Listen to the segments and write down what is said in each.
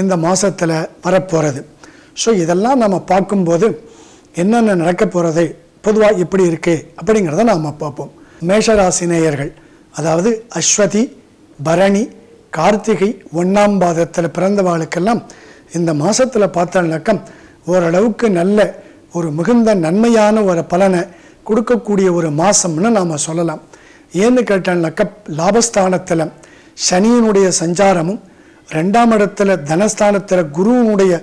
இந்த மாதத்தில் வரப்போகிறது ஸோ இதெல்லாம் நம்ம பார்க்கும்போது என்னென்ன நடக்க போகிறது பொதுவாக எப்படி இருக்குது அப்படிங்கிறத நாம் பார்ப்போம். மேஷராசி நேயர்கள் அதாவது அஸ்வதி பரணி கார்த்திகை ஒன்றாம் பாதத்தில் பிறந்தவாளுக்கெல்லாம் இந்த மாதத்தில் பார்த்தோம்னாக்கம் ஓரளவுக்கு நல்ல ஒரு மிகுந்த நன்மையான ஒரு பலனை கொடுக்கக்கூடிய ஒரு மாதம்னு நாம் சொல்லலாம். ஏன்னு கேட்டால்னாக்க லாபஸ்தானத்தில் சனியினுடைய சஞ்சாரமும் ரெண்டாம் இடத்துல தனஸ்தானத்தில் குருவினுடைய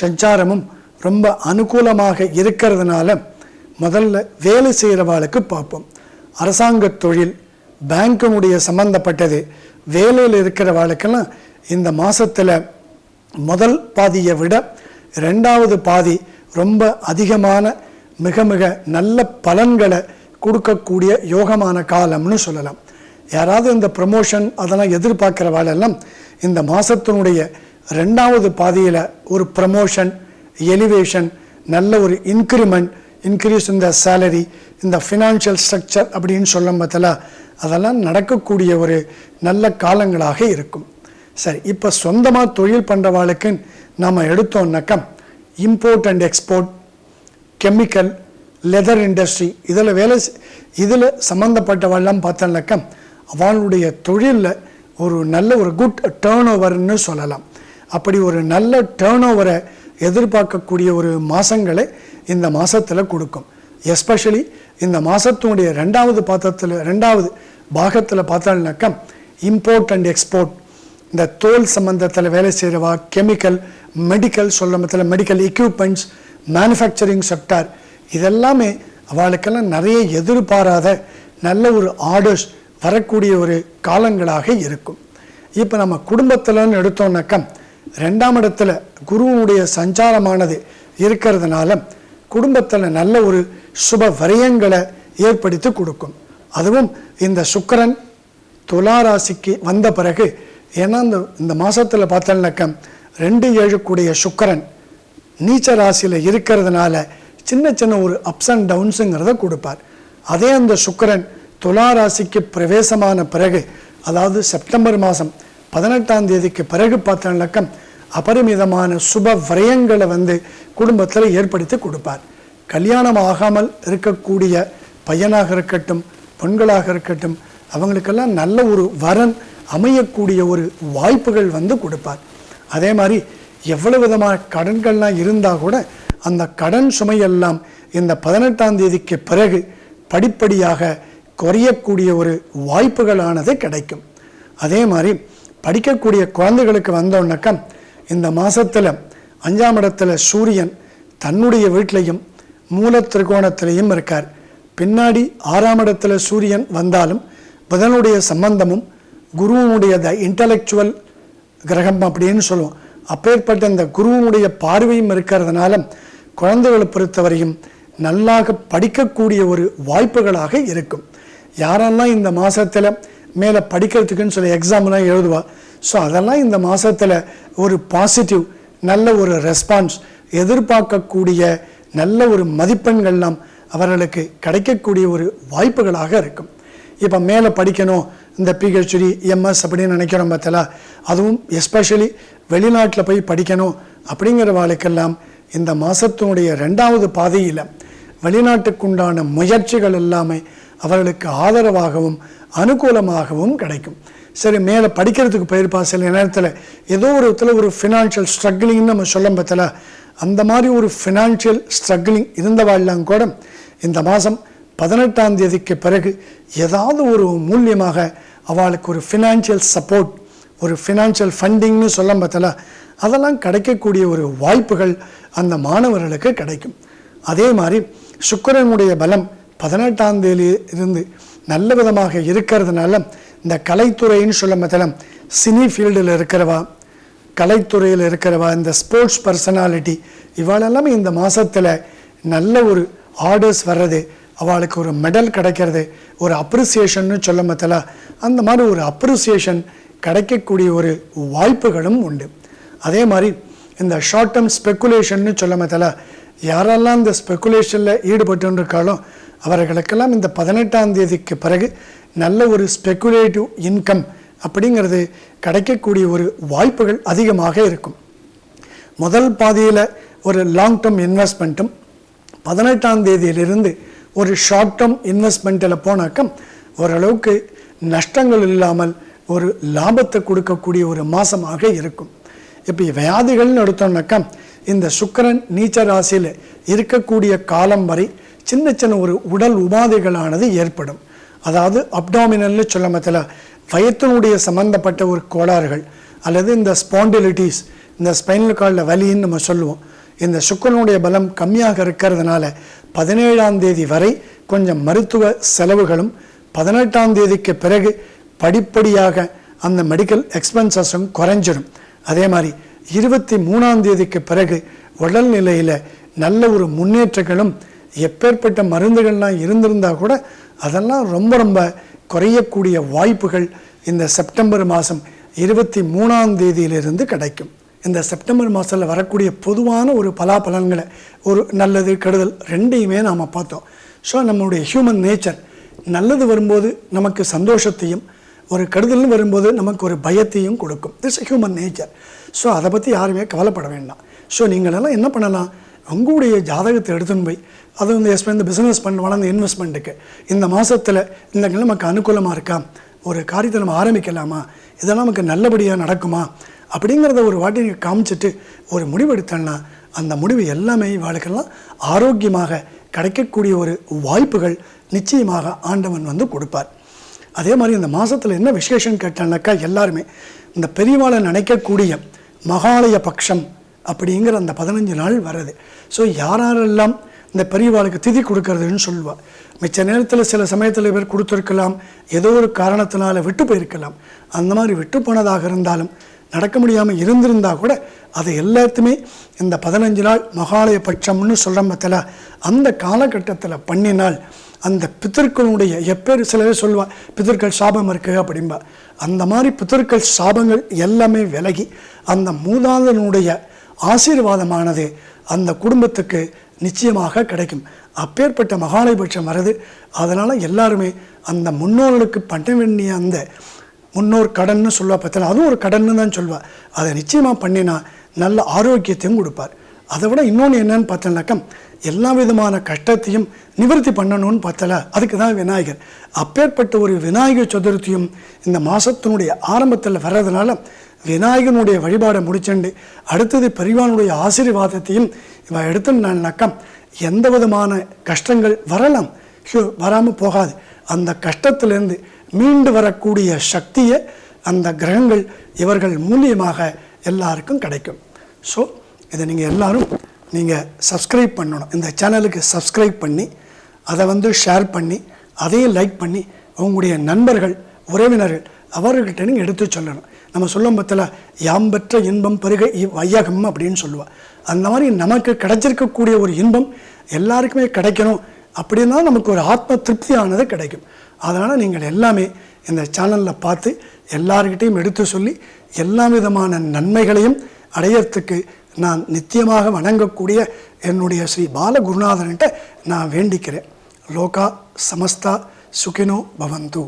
சஞ்சாரமும் ரொம்ப அனுகூலமாக இருக்கிறதுனால முதல்ல வேலை செய்கிறவாளுக்கு பார்ப்போம். அரசாங்க தொழில் பேங்கினுடைய சம்பந்தப்பட்டது. வேலையில் இருக்கிறவாளுக்கெல்லாம் இந்த மாதத்தில் முதல் பாதியை விட ரெண்டாவது பாதி ரொம்ப அதிகமான மிக மிக நல்ல பலன்களை கொடுக்கக்கூடிய யோகமான காலம்னு சொல்லலாம். யாராவது இந்த ப்ரமோஷன் அதெல்லாம் எதிர்பார்க்குறவாளெல்லாம் இந்த மாதத்தினுடைய ரெண்டாவது பாதியில் ஒரு ப்ரமோஷன் எலிவேஷன் நல்ல ஒரு இன்க்ரிமெண்ட் இன்க்ரீஸ் இந்த சேலரி இந்த ஃபினான்ஷியல் ஸ்ட்ரக்சர் அப்படின்னு சொல்லும் பார்த்தல அதெல்லாம் நடக்கக்கூடிய ஒரு நல்ல காலங்களாக இருக்கும். சரி இப்போ சொந்தமாக தொழில் பண்ணுறவாளுக்கு நம்ம எடுத்தோம்னாக்கா import and export chemical leather industry இதில் வேலை இதில் சம்மந்தப்பட்டவாள்லாம் பார்த்தோம்னாக்கா அவளுடைய தொழிலில் ஒரு நல்ல ஒரு குட் டேர்ன் ஓவர்னு சொல்லலாம். அப்படி ஒரு நல்ல டேர்ன் ஓவரை எதிர்பார்க்கக்கூடிய ஒரு மாதங்களை இந்த மாதத்தில் கொடுக்கும். எஸ்பெஷலி இந்த மாதத்தினுடைய ரெண்டாவது பாத்திரத்தில் ரெண்டாவது பாகத்தில் பார்த்தோம்னாக்கா இம்போர்ட் அண்ட் எக்ஸ்போர்ட் இந்த தோல் சம்பந்தத்தில் வேலை செய்கிறவா கெமிக்கல் மெடிக்கல் சொல்ல மெடிக்கல் எக்யூப்மெண்ட்ஸ் மேனுஃபேக்சரிங் செக்டார் இதெல்லாமே அவளுக்கெல்லாம் நிறைய எதிர்பாராத நல்ல ஒரு ஆர்டர்ஸ் வரக்கூடிய ஒரு காலங்களாக இருக்கும். இப்போ நம்ம குடும்பத்தில்னு எடுத்தோம்னாக்கா ரெண்டாம் இடத்துல குருவுடைய சஞ்சாரமானது இருக்கிறதுனால குடும்பத்தில் நல்ல ஒரு சுப வரியங்களை ஏற்படுத்தி கொடுக்கும். அதுவும் இந்த சுக்கரன் துலா ராசிக்கு வந்த பிறகு ஏன்னா இந்த இந்த மாதத்தில் பார்த்தோம்னாக்கா ரெண்டு ஏழுக்குடைய சுக்கரன் நீச்ச ராசியில் இருக்கிறதுனால சின்ன சின்ன ஒரு அப்ஸ் அண்ட் டவுன்ஸுங்கிறத கொடுப்பார். அதே அந்த சுக்கரன் துலா ராசிக்கு பிரவேசமான பிறகு அதாவது செப்டம்பர் மாதம் பதினெட்டாம் தேதிக்கு பிறகு பார்த்தோம்னாக்கா அபரிமிதமான சுப விரயங்களை வந்து குடும்பத்தில் ஏற்படுத்தி கொடுப்பார். கல்யாணம் ஆகாமல் இருக்கக்கூடிய பையனாக இருக்கட்டும் பெண்களாக இருக்கட்டும் அவங்களுக்கெல்லாம் நல்ல ஒரு வரன் அமையக்கூடிய ஒரு வாய்ப்புகள் வந்து கொடுப்பார். அதே மாதிரி எவ்வளவு விதமான கடன்கள்லாம் இருந்தால் கூட அந்த கடன் சுமையெல்லாம் இந்த பதினெட்டாம் தேதிக்கு பிறகு படிப்படியாக குறையக்கூடிய ஒரு வாய்ப்புகளானது கிடைக்கும். அதே மாதிரி படிக்கக்கூடிய குழந்தைகளுக்கு வந்தோன்னாக்கா இந்த மாதத்தில் அஞ்சாம் இடத்துல சூரியன் தன்னுடைய வீட்டிலையும் மூல திரிகோணத்திலையும் இருக்கார். பின்னாடி ஆறாம் இடத்துல சூரியன் வந்தாலும் புதனுடைய சம்பந்தமும் குருவனுடைய த இன்டலெக்சுவல் கிரகம் அப்படின்னு சொல்லுவோம். அப்பேற்பட்ட இந்த குருவனுடைய பார்வையும் இருக்கிறதுனால குழந்தைகளை பொறுத்தவரையும் நல்லாக படிக்கக்கூடிய ஒரு வாய்ப்புகளாக இருக்கும். யாரெல்லாம் இந்த மாதத்தில் மேலே படிக்கிறதுக்குன்னு சொல்லி எக்ஸாம்லாம் எழுதுவா ஸோ அதெல்லாம் இந்த மாதத்தில் ஒரு பாசிட்டிவ் நல்ல ஒரு ரெஸ்பான்ஸ் எதிர்பார்க்கக்கூடிய நல்ல ஒரு மதிப்பெண்கள்லாம் அவர்களுக்கு கிடைக்கக்கூடிய ஒரு வாய்ப்புகளாக இருக்கும். இப்போ மேலே படிக்கணும் இந்த பிஹெச்டி எம்எஸ் அப்படின்னு நினைக்கிறோம் பார்த்தல அதுவும் எஸ்பெஷலி வெளிநாட்டில் போய் படிக்கணும் அப்படிங்கிற வாழ்க்கெல்லாம் இந்த மாதத்தினுடைய ரெண்டாவது பாதையில் வெளிநாட்டுக்குண்டான முயற்சிகள் எல்லாமே அவர்களுக்கு ஆதரவாகவும் அனுகூலமாகவும் கிடைக்கும். சரி மேலே படிக்கிறதுக்கு போயிருப்பா சில நேரத்தில் ஏதோ ஒரு இடத்துல ஒரு ஃபினான்ஷியல் ஸ்ட்ரகிளிங்னு நம்ம சொல்ல பார்த்தல அந்த மாதிரி ஒரு ஃபினான்ஷியல் ஸ்ட்ரகிளிங் இருந்தவாழ்லாம் கூட இந்த மாதம் பதினெட்டாம் தேதிக்கு பிறகு ஏதாவது ஒரு மூலியமாக அவளுக்கு ஒரு ஃபினான்ஷியல் சப்போர்ட் ஒரு ஃபினான்ஷியல் ஃபண்டிங்னு சொல்ல பார்த்தல அதெல்லாம் கிடைக்கக்கூடிய ஒரு வாய்ப்புகள் அந்த மாணவர்களுக்கு கிடைக்கும். அதே மாதிரி சுக்கரனுடைய பலம் பதினெட்டாம் தேதி இருந்து நல்ல விதமாக இருக்கிறதுனால இந்த கலைத்துறைன்னு சொல்ல மத்தலம் சினி ஃபீல்டில் இருக்கிறவா கலைத்துறையில் இருக்கிறவா இந்த ஸ்போர்ட்ஸ் பர்சனாலிட்டி இவாளெல்லாமே இந்த மாதத்தில் நல்ல ஒரு ஆர்டர்ஸ் வர்றது அவளுக்கு ஒரு மெடல் கிடைக்கிறது ஒரு அப்ரிசியேஷன்னு சொல்ல மத்தலா அந்த மாதிரி ஒரு அப்ரிசியேஷன் கிடைக்கக்கூடிய ஒரு வாய்ப்புகளும் உண்டு. அதே மாதிரி இந்த ஷார்ட் டேர்ம் ஸ்பெக்குலேஷன்னு சொல்ல மத்தலா யாரெல்லாம் இந்த ஸ்பெக்குலேஷனில் ஈடுபட்டு இருக்காலும் அவர்களுக்கெல்லாம் இந்த பதினெட்டாம் தேதிக்கு பிறகு நல்ல ஒரு ஸ்பெக்குலேட்டிவ் இன்கம் அப்படிங்கிறது கிடைக்கக்கூடிய ஒரு வாய்ப்புகள் அதிகமாக இருக்கும். முதல் பாதியில் ஒரு லாங் டேர்ம் இன்வெஸ்ட்மெண்ட்டும் பதினெட்டாம் தேதியிலிருந்து ஒரு ஷார்ட் டேர்ம் இன்வெஸ்ட்மெண்ட்டில் போனாக்கம் ஓரளவுக்கு நஷ்டங்கள் இல்லாமல் ஒரு லாபத்தை கொடுக்கக்கூடிய ஒரு மாசமாக இருக்கும். இப்போ வியாதிகள்னு எடுத்தோம்னாக்கா இந்த சுக்கிரன் நீச்ச ராசியில் இருக்கக்கூடிய காலம் வரை சின்ன சின்ன ஒரு உடல் உபாதைகளானது ஏற்படும். அதாவது அப்டாமினல்னு சொல்ல மத்தில வயத்தினுடைய சம்பந்தப்பட்ட ஒரு கோளாறுகள் அல்லது இந்த ஸ்பாண்டிலிட்டிஸ் இந்த ஸ்பைனல் கார்டில் வலின்னு நம்ம சொல்லுவோம். இந்த சுக்கரனுடைய பலம் கம்மியாக இருக்கிறதுனால பதினேழாம் தேதி வரை கொஞ்சம் மருத்துவ செலவுகளும் பதினெட்டாம் தேதிக்கு பிறகு படிப்படியாக அந்த மெடிக்கல் எக்ஸ்பென்சஸும் குறைஞ்சிடும். அதே மாதிரி இருபத்தி மூணாம் தேதிக்கு பிறகு உடல்நிலையில் நல்ல ஒரு முன்னேற்றங்களும் எப்பேற்பட்ட மருந்துகள்லாம் இருந்திருந்தால் கூட அதெல்லாம் ரொம்ப ரொம்ப குறையக்கூடிய வாய்ப்புகள் இந்த செப்டம்பர் மாதம் இருபத்தி மூணாம் தேதியிலிருந்து கிடைக்கும். இந்த செப்டம்பர் மாதத்தில் வரக்கூடிய பொதுவான ஒரு பலாபலன்களை ஒரு நல்லது கெடுதல் ரெண்டையுமே நாம் பார்த்தோம். ஸோ நம்மளுடைய ஹியூமன் நேச்சர் நல்லது வரும்போது நமக்கு சந்தோஷத்தையும் ஒரு கெடுதல்னு வரும்போது நமக்கு ஒரு பயத்தையும் கொடுக்கும். திஸ் ஹியூமன் நேச்சர் ஸோ அதை பற்றி யாருமே கவலைப்பட வேண்டாம். ஸோ நீங்களெல்லாம் என்ன பண்ணலாம்? உங்களுடைய ஜாதகத்தை எடுத்துன்னு போய் அது வந்து எஸ் இந்த பிஸ்னஸ் பண்ணுவாங்க அந்த இன்வெஸ்ட்மெண்ட்டுக்கு இந்த மாதத்தில் இந்த நமக்கு அனுகூலமாக இருக்கா? ஒரு காரியத்தை நம்ம ஆரம்பிக்கலாமா? இதெல்லாம் நமக்கு நல்லபடியாக நடக்குமா? அப்படிங்கிறத ஒரு வாட்டி நீங்கள் காமிச்சிட்டு ஒரு முடிவு எடுத்தோன்னா அந்த முடிவு எல்லாமே வாழ்க்கெல்லாம் ஆரோக்கியமாக கிடைக்கக்கூடிய ஒரு வாய்ப்புகள் நிச்சயமாக ஆண்டவன் வந்து கொடுப்பார். அதே மாதிரி இந்த மாதத்தில் என்ன விசேஷம் கேட்டானாக்கா எல்லாருமே இந்த பெரியவாளை நினைக்கக்கூடிய மகாலய பட்சம் அப்படிங்கிற அந்த பதினஞ்சு நாள் வருது ஸோ யாரெல்லாம் இந்த பெரியவாளுக்கு திதி கொடுக்கறதுன்னு சொல்லுவாள் மிச்ச நேரத்தில் சில சமயத்தில் இவர் கொடுத்துருக்கலாம் ஏதோ ஒரு காரணத்தினால விட்டு போயிருக்கலாம். அந்த மாதிரி விட்டு போனதாக இருந்தாலும் நடக்க முடியாமல் இருந்திருந்தா கூட அதை எல்லாத்துமே இந்த பதினஞ்சு நாள் மகாலய பட்சம்னு சொல்கிற மத்தில அந்த காலகட்டத்தில் பண்ணினால் அந்த பித்தர்களுடைய எப்பேர் சிலவே சொல்லுவாள் பித்தர்கள் சாபம் இருக்குது அப்படிம்பா. அந்த மாதிரி பித்தர்கள் சாபங்கள் எல்லாமே விலகி அந்த மூதாதனுடைய ஆசீர்வாதமானது அந்த குடும்பத்துக்கு நிச்சயமாக கிடைக்கும். அப்பேற்பட்ட மகாலயபட்சம் வருது. அதனால் எல்லாருமே அந்த முன்னோர்களுக்கு பண்ண வேண்டிய அந்த முன்னோர் கடன்னு சொல்லுவா பார்த்தா அதுவும் ஒரு கடன்னு தான் சொல்லுவா. அதை நிச்சயமாக பண்ணினா நல்ல ஆரோக்கியத்தையும் கொடுப்பார். அதை விட இன்னொன்று என்னன்னு பார்த்தோம்னாக்கா எல்லா விதமான கஷ்டத்தையும் நிவர்த்தி பண்ணணும்னு பார்த்தல அதுக்கு தான் விநாயகர். அப்பேற்பட்ட ஒரு விநாயகர் சதுர்த்தியும் இந்த மாதத்தினுடைய ஆரம்பத்தில் வர்றதுனால விநாயகனுடைய வழிபாடை முடிச்சுண்டு அடுத்தது பெரியவானுடைய ஆசீர்வாதத்தையும் இவன் எடுத்துனாக்கா எந்த விதமான கஷ்டங்கள் வரலாம்? வராமல் போகாது. அந்த கஷ்டத்திலேருந்து மீண்டு வரக்கூடிய சக்தியை அந்த கிரகங்கள் இவர்கள் மூலியமாக எல்லாருக்கும் கிடைக்கும். ஸோ இதை நீங்கள் எல்லோரும் நீங்கள் சப்ஸ்கிரைப் பண்ணணும். இந்த சேனலுக்கு சப்ஸ்கிரைப் பண்ணி அதை வந்து ஷேர் பண்ணி அதையும் லைக் பண்ணி உங்களுடைய நண்பர்கள் உறவினர்கள் அவர்கள்ட்ட நீங்கள் எடுத்து சொல்லணும். நம்ம சொல்லும் பத்தில் யாம் பெற்ற இன்பம் பெருக வையகம் அப்படின்னு சொல்லுவாள் அந்த மாதிரி நமக்கு கிடைச்சிருக்கக்கூடிய ஒரு இன்பம் எல்லாருக்குமே கிடைக்கணும் அப்படின்னா நமக்கு ஒரு ஆத்ம திருப்தியானது கிடைக்கும். அதனால் நீங்கள் எல்லாமே இந்த சேனலில் பார்த்து எல்லார்கிட்டையும் எடுத்து சொல்லி எல்லா விதமான நன்மைகளையும் அடையறதுக்கு நான் நித்தியமாக வணங்கக்கூடிய என்னுடைய ஸ்ரீ பாலகுருநாதன்கிட்ட நான் வேண்டிக்கிறேன். லோகா சமஸ்தா சுகினோ பவந்து.